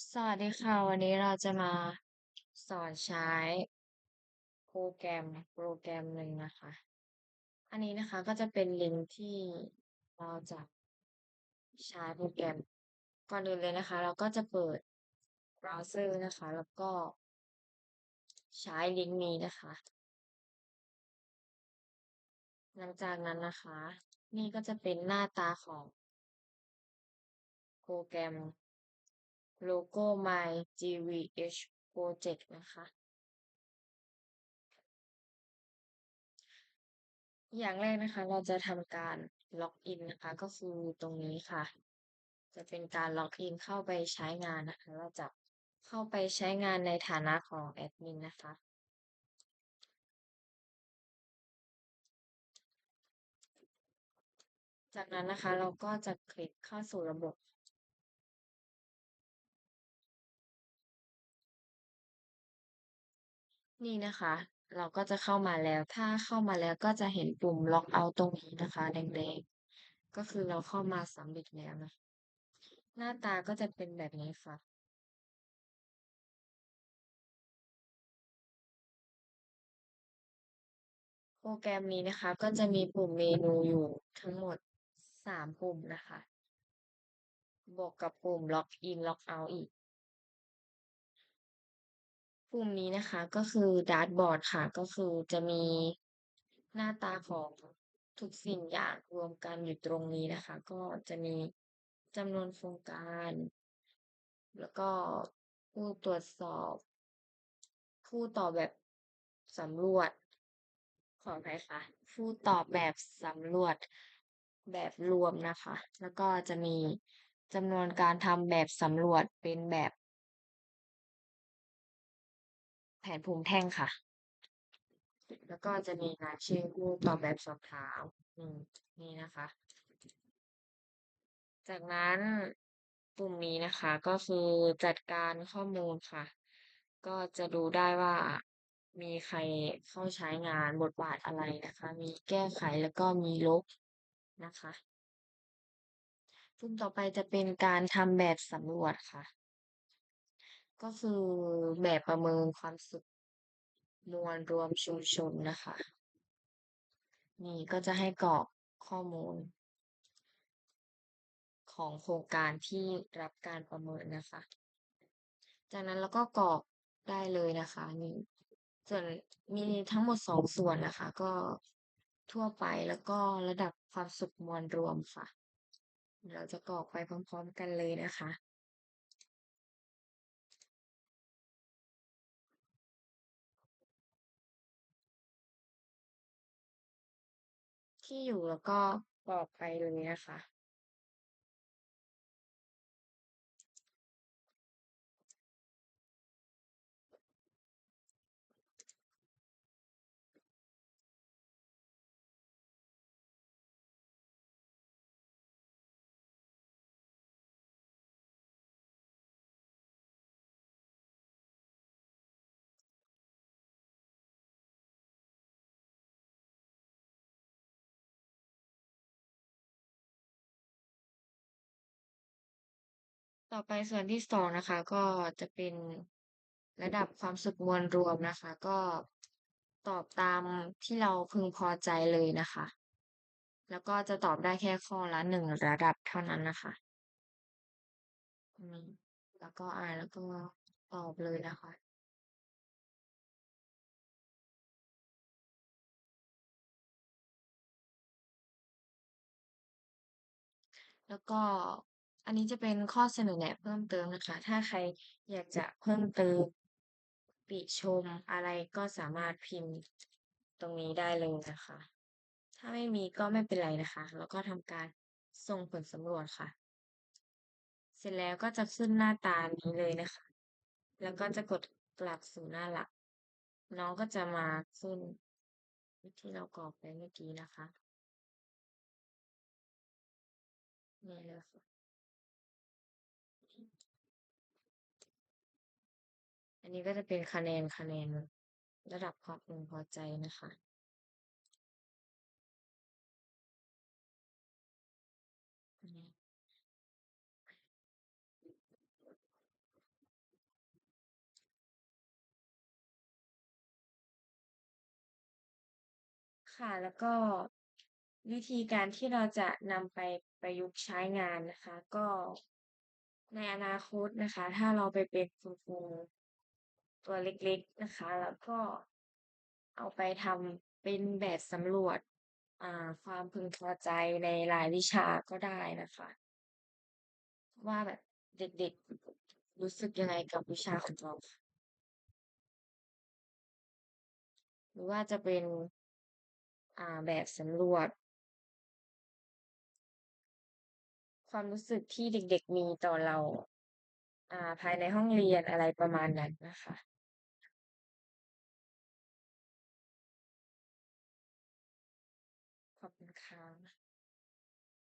สวัสดีค่ะ วันนี้เราจะมาสอนใช้โปรแกรมโปรแกรมหนึ่งนะคะ อันนี้นะคะก็จะเป็นลิงก์ที่เราจะใช้โปรแกรม ก่อนอื่นเลยนะคะ เราก็จะเปิดเบราว์เซอร์นะคะ แล้วก็ใช้ลิงก์นี้นะคะ หลังจากนั้นนะคะ นี่ก็จะเป็นหน้าตาของโปรแกรม โลโก้ My GVH Project นะคะ อย่างแรกนะคะ เราจะทำการล็อกอินนะคะ ก็คือตรงนี้ค่ะ จะเป็นการล็อกอินเข้าไปใช้งานนะคะ เราจะเข้าไปใช้งานในฐานะของแอดมินนะคะจากนั้นนะคะเราก็จะคลิกเข้าสู่ระบบ นี่นะคะ เราก็จะเข้ามาแล้ว ถ้าเข้ามาแล้วก็จะเห็นปุ่มล็อกเอาตรงนี้นะคะ แดงๆ ก็คือเราเข้ามาสำเร็จแล้วนะ หน้าตาก็จะเป็นแบบนี้ค่ะโปรแกรมนี้นะคะ ก็จะมีปุ่มเมนูอยู่ทั้งหมด3ปุ่มนะคะ บวกกับปุ่มล็อกอินล็อกเอาท์อีก ปุ่มนี้นะคะ ก็คือดาร์ทบอร์ดค่ะ ก็คือจะมีหน้าตาของทุกสิ่งอย่างรวมกันอยู่ตรงนี้นะคะ ก็จะมีจำนวนโครงการ แล้วก็ผู้ตรวจสอบ ผู้ตอบแบบสำรวจ ขออภัยค่ะ ผู้ตอบแบบสำรวจแบบรวมนะคะ แล้วก็จะมีจำนวนการทำแบบสำรวจเป็นแบบ แผนภูมิแท่งค่ะ แล้วก็จะมีรายชื่อผู้ตอบแบบสอบถามอืมนี่นะคะ จากนั้นปุ่มนี้นะคะ ก็คือจัดการข้อมูลค่ะ ก็จะดูได้ว่ามีใครเข้าใช้งานบทบาทอะไรนะคะ มีแก้ไขแล้วก็มีลบนะคะปุ่มต่อไปจะเป็นการทำแบบสำรวจค่ะ ก็คือแบบประเมินความสุขมวลรวมชุมชนนะคะ นี่ก็จะให้กรอกข้อมูล ของโครงการที่รับการประเมินนะคะ จากนั้นเราก็กรอกได้เลยนะคะนี่ส่วนมีทั้งหมด2ส่วนนะคะ ก็ทั่วไปแล้วก็ระดับความสุขมวลรวมค่ะ เราจะกรอกไปพร้อม ๆ กันเลยนะคะ ที่อยู่แล้วก็บอกไปเลยนะคะ ต่อไปส่วนที่2นะคะ ก็จะเป็นระดับความสุขมวลรวมนะคะ ก็ตอบตามที่เราพึงพอใจเลยนะคะ แล้วก็จะตอบได้แค่ข้อละ1ระดับเท่านั้นนะคะแล้วก็อ่านแล้วก็ตอบเลยนะคะแล้วก็ อันนี้จะเป็นข้อเสนอแนะเพิ่มเติมนะคะ ถ้าใครอยากจะเพิ่มเติมติชมอะไรก็สามารถพิมพ์ตรงนี้ได้เลยนะคะ ถ้าไม่มีก็ไม่เป็นไรนะคะ แล้วก็ทำการส่งผลสำรวจค่ะ เสร็จแล้วก็จะขึ้นหน้าตานี้เลยนะคะ แล้วก็จะกดกลับสู่หน้าหลัก น้องก็จะมาขึ้นที่เรากรอกไปเมื่อกี้นะคะนี่เลยค่ะ อันนี้ก็จะเป็นคะแนนคะแนนระดับความพึงพอใจนะคะค่ะแล้วก็วิธีการที่เราจะนำไปประยุกต์ใช้งานนะคะ ก็ในอนาคตนะคะ ถ้าเราไปเป็นฟู ตัวเล็กๆนะคะ แล้วก็เอาไปทำเป็นแบบสำรวจอ่าความพึงพอใจในรายวิชาก็ได้นะคะ ว่าแบบเด็กๆรู้สึกยังไงกับวิชาของเราหรือว่าจะเป็นอ่าแบบสำรวจ ความรู้สึกที่เด็กๆมีต่อเรา อ่า ภายในห้องเรียนอะไรประมาณนั้นนะคะ